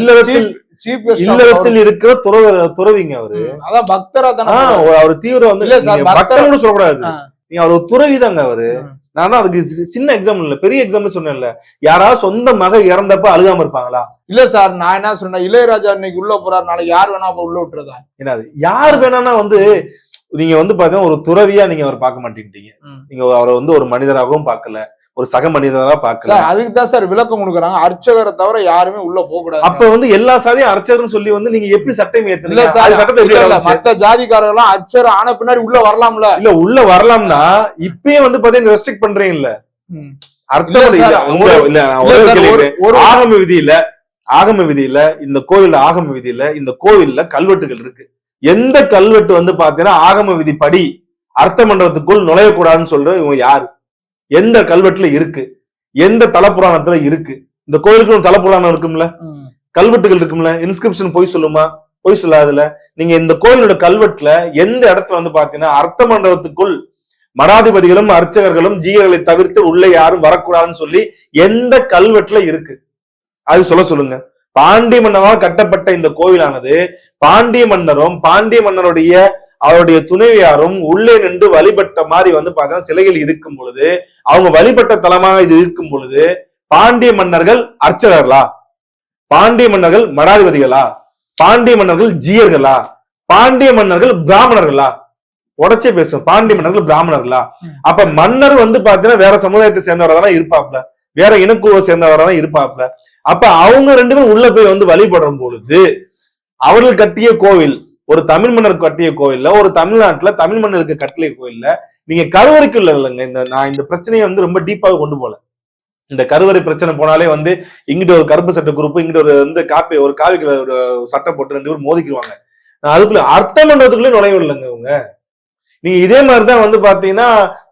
இல்லறத்தில் இருக்கிற துறவ துறவிங்க அவரு. அதான் பக்தரா தானே. அவர் தீவிர வந்து பக்தர்னு சொல்லக்கூடாது. நீங்க அவர் துறவி தாங்க அவரு. நான் அதுக்கு சி- சின்ன எக்ஸாம்பிள் இல்ல பெரிய எக்ஸாம்பிள் சொன்னேன்ல. யாராவது சொந்த மக இறந்தப்ப அழுகாம இருப்பாங்களா? இல்ல சார் நான் என்ன சொன்னேன் இளையராஜா இன்னைக்கு உள்ள போறாரு நாளைக்கு யார் வேணா அப்ப உள்ள விட்டுறதா என்னது? யார் வேணாம்னா வந்து நீங்க வந்து பாத்தீங்கன்னா ஒரு துறவியா நீங்க அவர் பார்க்க மாட்டேங்கிட்டீங்க ம். நீங்க அவரை வந்து ஒரு மனிதராகவும் பார்க்கல. ஒரு சக மனிதரா பார்க்கல. சார் அதுக்கு தான் சார் விளக்கம் கொடுக்குறாங்க. அர்ச்சகரை தவிர யாருமே உள்ள போக கூடாது. அப்ப வந்து எல்லா சாதியும் அர்ச்சகர்னு சொல்லி வந்து நீங்க எப்படி சட்டம் ஆரம்பிச்சு? மத்த ஜாதிக்காரர்கள் எல்லாம் அர்ச்சர் ஆன பின்னாடி உள்ள வரலாம்ல. இல்ல உள்ள வரலாம்னா இப்பயே வந்து பாத்தீங்கன்னா ரெஸ்ட்ரிக்ட் பண்றீங்கல்ல. அர்த்தம் இல்ல ஒரு- ஆகம விதியில ஆகம விதியில இந்த கோயில்ல ஆகம விதியில இந்த கோவில்ல கல்வெட்டுகள் இருக்கு. எந்த கல்வெட்டு வந்து பாத்தீங்கன்னா ஆகம விதி படி அர்த்த மண்டபத்துக்குள் நுழையக்கூடாதுன்னு சொல்ற இவங்க யாரு? எந்த கல்வெட்டுல இருக்கு? எந்த தலப்புராணத்துல இருக்கு? இந்த கோயிலுக்கு ஒரு தலப்புராணம் இருக்கும்ல. கல்வெட்டுகள் இருக்கும்ல? இன்ஸ்கிரிப்ஷன் பொய் சொல்லுமா? பொய் சொல்லாதுல? நீங்க இந்த கோயிலோட கல்வெட்டுல எந்த இடத்துல வந்து பாத்தீங்கன்னா அர்த்த மண்டபத்துக்குள் மடாதிபதிகளும் அர்ச்சகர்களும் ஜீயர்களை தவிர்த்து உள்ள யாரும் வரக்கூடாதுன்னு சொல்லி எந்த கல்வெட்டுல இருக்கு? அது சொல்ல சொல்லுங்க. பாண்டிய மன்னரால் கட்டப்பட்ட இந்த கோவிலானது பாண்டிய மன்னரும் பாண்டிய மன்னருடைய அவருடைய துணைவியாரும் உள்ளே நின்று வழிபட்ட மாதிரி வந்து பாத்தீங்கன்னா சிலைகள் இருக்கும் பொழுது அவங்க வழிபட்ட தலமாக இது இருக்கும் பொழுது பாண்டிய மன்னர்கள் அர்ச்சகர்களா? பாண்டிய மன்னர்கள் மடாதிபதிகளா? பாண்டிய மன்னர்கள் ஜீயர்களா? பாண்டிய மன்னர்கள் பிராமணர்களா? உடச்சே பேசும் பாண்டிய மன்னர்கள் பிராமணர்களா? அப்ப மன்னர் வந்து பாத்தீங்கன்னா வேற சமுதாயத்தை சேர்ந்தவரா தானே இருப்பாப்ல வேற இனக்குழுவை சேர்ந்தவரா தானே இருப்பாப்ல அப்ப அவங்க ரெண்டு பேரும் உள்ள போய் வந்து வழிபடும் பொழுது அவர்கள் கட்டிய கோவில் ஒரு தமிழ் மன்னர் கட்டிய கோயில்ல ஒரு தமிழ்நாட்டுல தமிழ் மன்னருக்கு கட்டிய கோயில்ல நீங்க கருவறைக்குள்ள இல்லைங்க. இந்த நான் இந்த பிரச்சனையை வந்து ரொம்ப டீப்பாக கொண்டு போல. இந்த கருவறை பிரச்சனை போனாலே வந்து இங்கிட்ட ஒரு கருப்பு சட்ட குரூப் இங்கிட்ட ஒரு வந்து காப்பி ஒரு காவி ஒரு சட்டை போட்டு ரெண்டு பேரும் மோதிக்குவாங்க நான் அதுக்குள்ள அர்த்த மண்டபத்துக்குள்ளே நுழைவு இல்லைங்க இவங்க. நீங்க இதே மாதிரிதான் வந்து பாத்தீங்கன்னா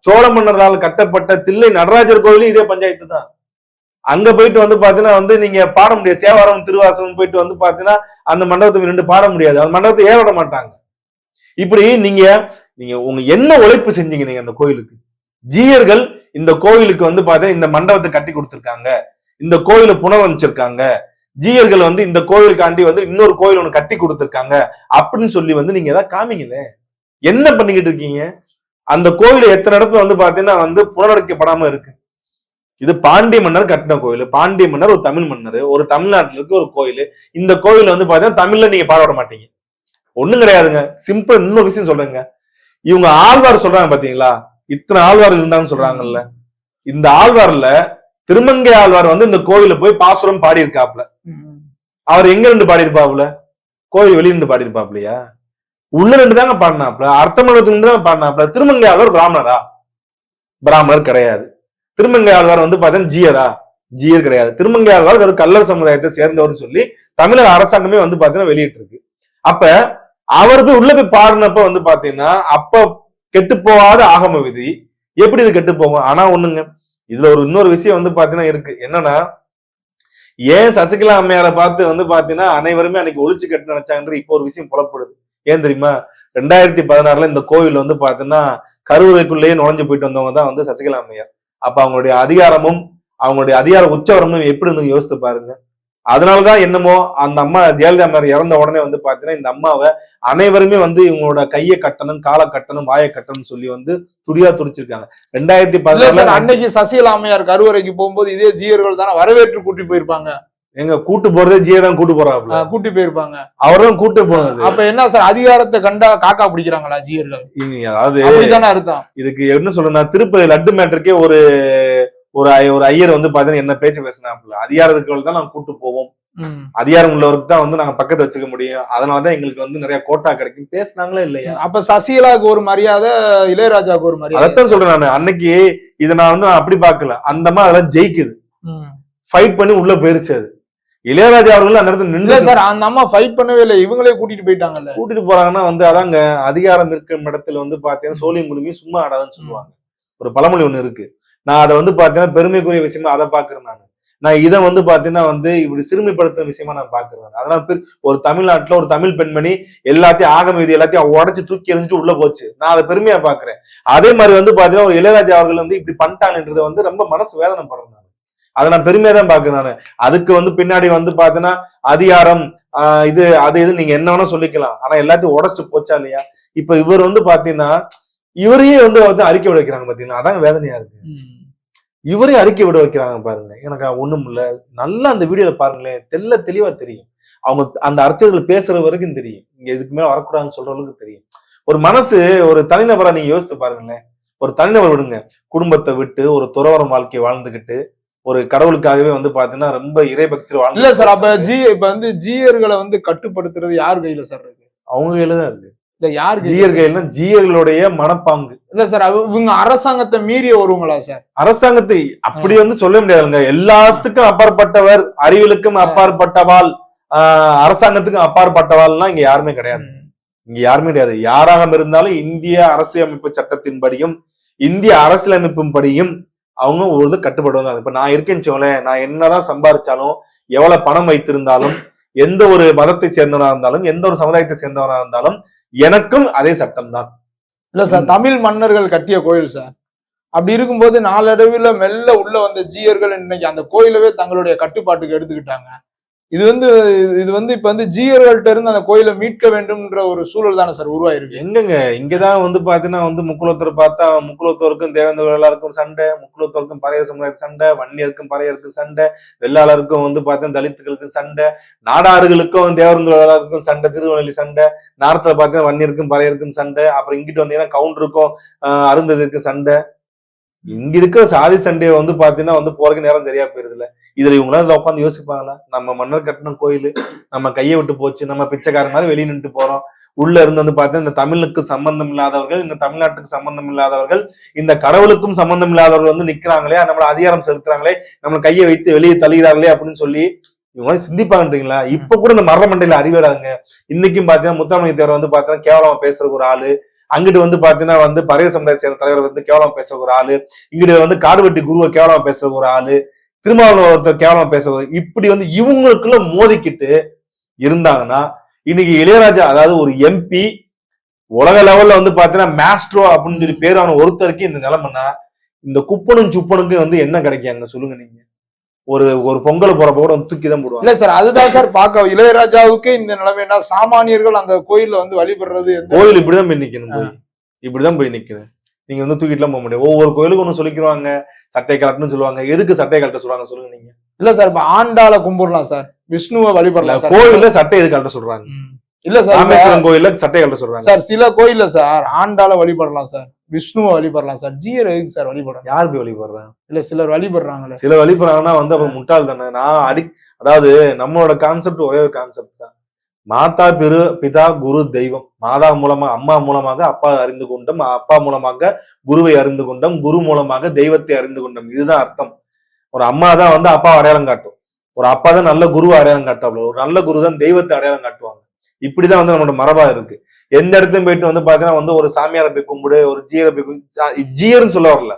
சோழ மன்னரால் கட்டப்பட்ட தில்லை நடராஜர் கோயிலும் இதே பஞ்சாயத்து தான் அங்க போயிட்டு வந்து பாத்தீங்கன்னா வந்து நீங்க பாட முடியாது. தேவாரம் திருவாசகம் போயிட்டு வந்து பாத்தீங்கன்னா அந்த மண்டபத்தை ரெண்டு பாட முடியாது. அந்த மண்டபத்தை ஏற விட மாட்டாங்க. இப்படி நீங்க நீங்க உங்க என்ன உழைப்பு செஞ்சீங்க நீங்க அந்த கோயிலுக்கு? ஜீயர்கள் இந்த கோயிலுக்கு வந்து பாத்தீங்கன்னா இந்த மண்டபத்தை கட்டி கொடுத்துருக்காங்க. இந்த கோயிலை புனரமைச்சிருக்காங்க. ஜீயர்கள் வந்து இந்த கோயிலுக்காண்டி வந்து இன்னொரு கோயில் ஒண்ணு கட்டி கொடுத்துருக்காங்க. அப்படின்னு சொல்லி வந்து நீங்க ஏதாவது காமிங்களே என்ன பண்ணிக்கிட்டு இருக்கீங்க? அந்த கோயில் எத்தனை இடத்துல வந்து பாத்தீங்கன்னா வந்து புனரமைக்கப்படாம இருக்கு. இது பாண்டிய மன்னர் கட்டின கோயில். பாண்டிய மன்னர் ஒரு தமிழ் மன்னர். ஒரு தமிழ்நாட்டுல இருக்க ஒரு கோயில். இந்த கோயில் வந்து பாத்தீங்கன்னா தமிழ்ல நீங்க பாட விட மாட்டீங்க. ஒண்ணும் கிடையாதுங்க. சிம்பிள் இன்னொரு விஷயம் சொல்றேங்க. இவங்க ஆழ்வார் சொல்றாங்க பாத்தீங்களா? இத்தனை ஆழ்வார் இருந்தான்னு சொல்றாங்கல்ல. இந்த ஆழ்வார்ல திருமங்கை ஆழ்வார் வந்து இந்த கோயில போய் பாசுரம் பாடி இருக்காப்ல அவர் எங்க இருந்து பாடியிருப்பாப்ல கோயில் வெளிய பாடி பாடியிருப்பாப்லையா உள்ள ரெண்டு தாங்க பாடினாப்ல அர்த்தமலத்துல இருந்து தாங்க பாடினாப்ல திருமங்கை ஆழ்வார் பிராமணரா? பிராமணர் கிடையாது. திருமங்கை ஆழ்வார் வந்து பாத்தீங்கன்னா ஜியரா ஜியர் கிடையாது. திருமங்கை ஆழ்வார் ஒரு கல்லர் சமுதாயத்தை சேர்ந்தவர்னு சொல்லி தமிழக அரசாங்கமே வந்து பாத்தீங்கன்னா வெளியிட்டு இருக்கு அப்ப அவர் போய் உள்ள போய் பாடினப்ப வந்து பாத்தீங்கன்னா அப்ப கெட்டு போகாத ஆகம விதி. எப்படி இது கெட்டு போகும் ஆனா ஒண்ணுங்க. இதுல ஒரு இன்னொரு விஷயம் வந்து பாத்தீங்கன்னா இருக்கு. என்னன்னா ஏன் சசிகலா அம்மையாரை பார்த்து வந்து பாத்தீங்கன்னா அனைவருமே அன்னைக்கு ஒழிச்சு கட்டு நினைச்சாங்கன்ற இப்போ ஒரு விஷயம் புலப்படுது. ஏன் தெரியுமா? ரெண்டாயிரத்தி பதினாறுல இந்த கோவில் வந்து பாத்தீங்கன்னா கருவறைக்குள்ளேயே நுழைஞ்சு போயிட்டு வந்தவங்க தான் வந்து சசிகலா அம்மையார். அப்ப அவங்களுடைய அதிகாரமும் அவங்களுடைய அதிகார உச்சவரமும் எப்படி இருந்து யோசித்து பாருங்க. அதனாலதான் என்னமோ அந்த அம்மா ஜெயலலிதா அம்மையார் இறந்த உடனே வந்து பாத்தீங்கன்னா இந்த அம்மாவை அனைவருமே வந்து இவங்களோட கையை கட்டணும் காலை கட்டணும் வாயை கட்டணும் சொல்லி வந்து துடியா துடிச்சிருக்காங்க. ரெண்டாயிரத்தி பதினாறுல அன்னைக்கு சசிகலா அம்மையார் கருவறைக்கு போகும்போது இதே ஜீயர்கள் தானே வரவேற்று கூட்டி போயிருப்பாங்க. எங்க கூட்டு போறதே ஜியை தான் கூட்டு போறாப்ல கூட்டி போயிருப்பாங்க. அவர் தான் கூட்டு போனது. அப்ப என்ன சார் அதிகாரத்தை கண்டா காக்கா பிடிக்கிறாங்களா ஜீயர்கள்? அதாவது அப்படித்தானே அர்த்தம். இதுக்கு என்ன சொல்றேன்னா திருப்பதி லட்டு மேட்டருக்கே ஒரு ஒரு ஒரு ஐயர் வந்து பாத்தீங்கன்னா என்ன பேச்சு பேசினாப்புல. அதிகாரம் இருக்கவங்க தான் நாங்க கூட்டு போவோம். அதிகாரம் உள்ளவருக்கு தான் வந்து நாங்க பக்கத்துல வச்சுக்க முடியும். அதனாலதான் எங்களுக்கு வந்து நிறைய கோட்டா கிடைக்கும். பேசினாங்களா இல்லையா? அப்ப சசிகலாவுக்கு ஒரு மரியாதை இளையராஜாவுக்கு ஒரு மரியாதை. அதைத்தான் சொல்றேன் நான். அன்னைக்கு இதை நான் வந்து நான் அப்படி பார்க்கல. அந்த மாதிரி அதெல்லாம் ஜெயிக்குது. ஃபைட் பண்ணி உள்ள போயிருச்சு அது. இளையராஜா அவர்கள் அந்த இடத்துல நின்று சார் அந்த அம்மா ஃபைட் பண்ணவே இல்லை. இவங்களே கூட்டிட்டு போயிட்டாங்கல்ல. கூட்டிட்டு போறாங்கன்னா வந்து அதாங்க அதிகாரம் இருக்கும் இடத்துல வந்து பாத்தீங்கன்னா சோழி முழுமி சும்மா ஆடாதுன்னு சொல்லுவாங்க. ஒரு பழமொழி ஒண்ணு இருக்கு. நான் அதை வந்து பாத்தீங்கன்னா பெருமைக்குரிய விஷயமா அதை பாக்குறேன் நான். நான் இதை வந்து பாத்தீங்கன்னா வந்து இப்படி சிறுமைப்படுத்துற விஷயமா நான் பாக்குறேன் அதெல்லாம் ஒரு தமிழ்நாட்டுல ஒரு தமிழ் பெண்மணி எல்லாத்தையும் ஆகம விதி எல்லாத்தையும் உடைச்சு தூக்கி எறிஞ்சிட்டு உள்ள போச்சு. நான் அதை பெருமையா பாக்குறேன். அதே மாதிரி வந்து பாத்தீங்கன்னா ஒரு இளையராஜா அவர்கள் வந்து இப்படி பண்ணிட்டாங்கன்றதை வந்து ரொம்ப மனசு வேதனை படுறேன் அதை நான் பெருமையா தான் பாக்குறேன் நான். அதுக்கு வந்து பின்னாடி வந்து பாத்தீங்கன்னா அதிகாரம் ஆஹ் இது அது இது நீங்க என்ன வேணா சொல்லிக்கலாம். ஆனா எல்லாத்தையும் உடைச்சு போச்சா இல்லையா? இப்ப இவர் வந்து பாத்தீங்கன்னா இவரையே வந்து வந்து அறிக்கை விட வைக்கிறாங்க பாத்தீங்கன்னா அதான் வேதனையா இருக்கு. ம். இவரே அறிக்கை விட வைக்கிறாங்க பாருங்க. எனக்கு ஒண்ணும் இல்ல. நல்லா அந்த வீடியோல பாருங்களேன். தெல்ல தெளிவா தெரியும். அவங்க அந்த அர்ச்சகர்கள் பேசுற வரைக்கும் தெரியும். இங்க இதுக்கு மேல வரக்கூடாதுன்னு சொல்ற அளவுக்கு தெரியும். ஒரு மனசு ஒரு தனிநபரா நீங்க யோசித்து பாருங்களேன். ஒரு தனிநபர் விடுங்க. குடும்பத்தை விட்டு ஒரு துறவரம் வாழ்க்கையை வாழ்ந்துகிட்டு ஒரு கடவுளுக்காகவே வந்து பாத்தீங்கன்னா ரொம்ப இறைபக்தியில் வாழ்ந்து இல்ல சார் அப்ப ஜி இப்ப வந்து ஜீயர்களை வந்து கட்டுப்படுத்துறது யார் கையில சார் இருக்கு? அவங்க கையில தான் இருக்கு. இல்ல யார் ஜீயர் கையில ஜீயர்களுடைய மனப்பாங்கு. இல்ல சார் இவங்க அரசாங்கத்தை மீறிய வருவங்களா சார்? அரசாங்கத்தை அப்படி வந்து சொல்ல முடியாதுங்க. எல்லாத்துக்கும் அப்பாற்பட்டவர் அறிவியலுக்கும் அப்பாற்பட்டவாள் ஆஹ் அரசாங்கத்துக்கும் அப்பாற்பட்டவாள்லாம் இங்க யாருமே கிடையாது. இங்க யாருமே கிடையாது. யாராக இருந்தாலும் இந்திய அரசியலமைப்பு சட்டத்தின்படியும் இந்திய அரசியலமைப்பின் படியும் அவங்க ஒரு இது கட்டுப்படுவாங்க இப்ப நான் இருக்கேன்னு வச்சுக்கோங்களேன் நான் என்னதான் சம்பாதிச்சாலும் எவ்வளவு பணம் வைத்திருந்தாலும் எந்த ஒரு மதத்தை சேர்ந்தவனா இருந்தாலும் எந்த ஒரு சமுதாயத்தை சேர்ந்தவனா இருந்தாலும் எனக்கும் அதே சட்டம் தான் இல்ல சார் தமிழ் மன்னர்கள் கட்டிய கோயில் சார். அப்படி இருக்கும்போது நாளடைவில் மெல்ல உள்ள வந்த ஜீயர்கள் இன்னைக்கு அந்த கோயிலவே தங்களுடைய கட்டுப்பாட்டுக்கு எடுத்துக்கிட்டாங்க. இது வந்து இது வந்து இப்ப வந்து ஜீயர்கள்ட்ட இருந்து அந்த கோயிலை மீட்க வேண்டும்ன்ற ஒரு சூழல் தானே சார் உருவாயிருக்கு? எங்கங்க? இங்கதான் வந்து பாத்தீங்கன்னா வந்து முக்குலத்தர் பார்த்தா முக்குலத்தோருக்கும் தேவேந்திர எல்லாருக்கும் சண்டை முக்குலத்தோருக்கும் பறைய சமுதாயத்துக்கு சண்டை வன்னியருக்கும் பறையருக்கும் சண்டை வெள்ளாளருக்கும் வந்து பாத்தீங்கன்னா தலித்துகளுக்கும் சண்டை நாடாறுகளுக்கும் தேவேந்திர சண்டை திருநெல்வேலி சண்டை நார்த்துல பாத்தீங்கன்னா வன்னியருக்கும் பறையருக்கும் சண்டை அப்புறம் இங்கிட்டு வந்தீங்கன்னா கவுண்டருக்கும் அருந்ததுக்கும் சண்டை. இங்க இருக்கிற சாதி சண்டையை வந்து பாத்தீங்கன்னா வந்து போறதுக்கு நேரம் சரியா போயிருது இல்ல இதுல இவங்களாம் இதுல உட்காந்து யோசிப்பாங்களா? நம்ம மன்னர் கட்டின கோயில் நம்ம கையை விட்டு போச்சு நம்ம பிச்சைக்காரன் மாதிரி வெளியே நின்று போறோம். உள்ள இருந்து வந்து பார்த்தா இந்த தமிழுக்கு சம்பந்தம் இல்லாதவர்கள் இந்த தமிழ்நாட்டுக்கு சம்பந்தம் இல்லாதவர்கள் இந்த கடவுளுக்கும் சம்பந்தம் இல்லாதவர்கள் வந்து நிக்கிறாங்களே நம்மள அதிகாரம் செலுத்துறாங்களே நம்ம கையை வைத்து வெளியே தள்ளுகிறார்களே அப்படின்னு சொல்லி இவங்க சிந்திப்பாங்கன்றீங்களா? இப்ப கூட இந்த மரண மண்டையில அறிவிடாதுங்க இன்னைக்கும் பாத்தீங்கன்னா முத்தாமணி தேவர் வந்து பாத்தீங்கன்னா கேவலமா பேசுறதுக்கு ஒரு ஆளு. அங்கிட்டு வந்து பாத்தீங்கன்னா வந்து பறைய சமுதாய சேர்ந்த தலைவர் வந்து கேவலம் பேசுற ஒரு ஆளு. இங்கிட்டு வந்து காடுவெட்டி குருவை கேவலமா பேசுற ஒரு ஆளு. திருமாவளவன் ஒருத்தர் கேவலமா பேசுறது. இப்படி வந்து இவங்களுக்குள்ள மோதிக்கிட்டு இருந்தாங்கன்னா இன்னைக்கு இளையராஜா அதாவது ஒரு எம்பி உலக லெவல்ல வந்து பாத்தீங்கன்னா மேஸ்ட்ரோ அப்படின்னு சொல்லி பேர் அவன ஒருத்தருக்கு இந்த நிலைமைன்னா இந்த குப்பனும் சுப்பனுக்கும் வந்து என்ன கிடைக்காங்க சொல்லுங்க நீங்க. ஒரு ஒரு பொங்கல் போறப்ப கூட தூக்கி தான் போடுவாங்க. இல்ல சார் அதுதான் சார் பார்க்க இளையராஜாவுக்கு இந்த நிலைமைனா சாமானியர்கள் அந்த கோயில்ல வந்து வழிபடுறது கோயில் இப்படிதான் போய் நிக்கணும் இப்படிதான் போய் நிக்கணும். நீங்க வந்து தூக்கிட்டுலாம் போக முடியாது. ஒவ்வொரு கோயிலுக்கும் ஒண்ணு சொல்லிக்கிறாங்க. சட்டை கலட்டணும்னு சொல்லுவாங்க. எதுக்கு சட்டை கலட்ட சொல்றாங்க சொல்லுங்க நீங்க. இல்ல சார் இப்ப ஆண்டாள கும்பிடலாம் சார். விஷ்ணுவை வழிபடலாம் சார். கோயில்ல சட்டை எதுக்கு கலட்ட சொல்றாங்க. இல்ல சார் ராமேஸ்வரம் கோயில்ல சட்டை கலட்ட சொல்றாங்க. சார் சில கோயில்ல சார் ஆண்டாள வழிபடலாம் சார். விஷ்ணுவை வழிபடலாம் சார். ஜீயர் எதுக்கு சார் வழிபடணும்? யார் போய் வழிபடுறாங்க இல்ல சிலர் வழிபடுறாங்களே. சில வழிபடுறாங்கன்னா வந்து அப்ப முட்டாள் தானே நான் அடி அதாவது நம்மளோட கான்செப்ட் ஒரே ஒரு கான்செப்ட் தான். மாதா பிரு பிதா குரு தெய்வம். மாதா மூலமா அம்மா மூலமாக அப்பா அறிந்து கொண்டோம் அப்பா மூலமாக குருவை அறிந்து கொண்டோம் குரு மூலமாக தெய்வத்தை அறிந்து கொண்டோம். இதுதான் அர்த்தம். ஒரு அம்மா தான் வந்து அப்பா அடையாளம் காட்டும். ஒரு அப்பா தான் நல்ல குருவை அடையாளம் காட்டுவாங்க ஒரு நல்ல குரு தான் தெய்வத்தை அடையாளம் காட்டுவாங்க. இப்படிதான் வந்து நம்மளோட மரபா இருக்கு. எந்த இடத்துலயும் போயிட்டு வந்து பாத்தீங்கன்னா வந்து ஒரு சாமியாரை போய் கும்பிடு ஒரு ஜீயரை போய் கும்பிடு. சா- ஜீயர்னு சொல்ல வரல.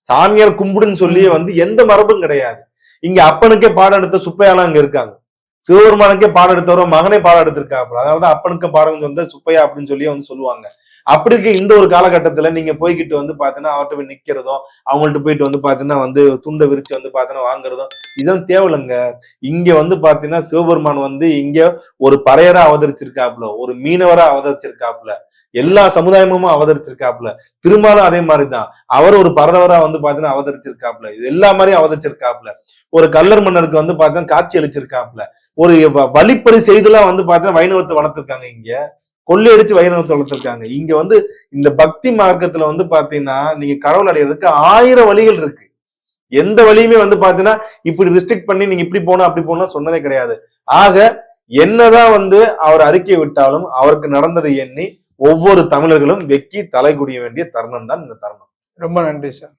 சாமியார் கும்பிடுன்னு சொல்லி வந்து எந்த மரபும் கிடையாது. இங்க அப்பனுக்கே பாடம் எடுத்த சுப்பையாலாம் அங்க இருக்காங்க. சிவபெருமானுக்கே பாடம் எடுத்தவரும் மகனே பாடம் எடுத்திருக்காப்புல. அதனாலதான் அப்பனுக்கு பாடம் வந்து சுப்பையா அப்படின்னு சொல்லி வந்து சொல்லுவாங்க. அப்படி இருக்க இந்த ஒரு காலகட்டத்துல நீங்க போய்கிட்டு வந்து பாத்தீங்கன்னா அவர்கிட்ட போய் நிக்கிறதும் அவங்கள்ட்ட போயிட்டு வந்து பாத்தீங்கன்னா வந்து துண்டை விரிச்சு வந்து பாத்தீங்கன்னா வாங்குறதும் இதெல்லாம் தேவலைங்க இங்க வந்து பாத்தீங்கன்னா சிவபெருமான் வந்து இங்க ஒரு பறையரா அவதரிச்சிருக்காப்புல. ஒரு மீனவரா அவதரிச்சிருக்காப்புல. எல்லா சமுதாயமும் அவதரிச்சிருக்காப்புல. திருமாலும் அதே மாதிரிதான். அவர் ஒரு பரதவரா வந்து பாத்தீங்கன்னா அவதரிச்சிருக்காப்புல. இது எல்லா மாதிரியும் அவதரிச்சிருக்காப்புல. ஒரு கல்லர் மன்னருக்கு வந்து பாத்தீங்கன்னா காட்சி அளிச்சிருக்காப்புல. ஒரு வழிப்பறி செய்துலாம் வந்து பாத்தீங்கன்னா வைணவத்தை வளர்த்துருக்காங்க இங்க. கொள்ளையடிச்சு வைணவத்தை வளர்த்துருக்காங்க. இங்க வந்து இந்த பக்தி மார்க்கத்துல வந்து பாத்தீங்கன்னா நீங்க கடவுள் அடையிறதுக்கு ஆயிரம் வழிகள் இருக்கு. எந்த வழியுமே வந்து பாத்தீங்கன்னா இப்படி ரிஸ்ட்ரிக்ட் பண்ணி நீங்க இப்படி போகணும் அப்படி போனா சொன்னதே கிடையாது. ஆக என்னதான் வந்து அவர் அறிக்கை விட்டாலும் அவருக்கு நடந்ததை எண்ணி ஒவ்வொரு தமிழர்களும் வெக்கி தலை குடிய வேண்டிய தருணம் தான் இந்த தருணம். ரொம்ப நன்றி சார்.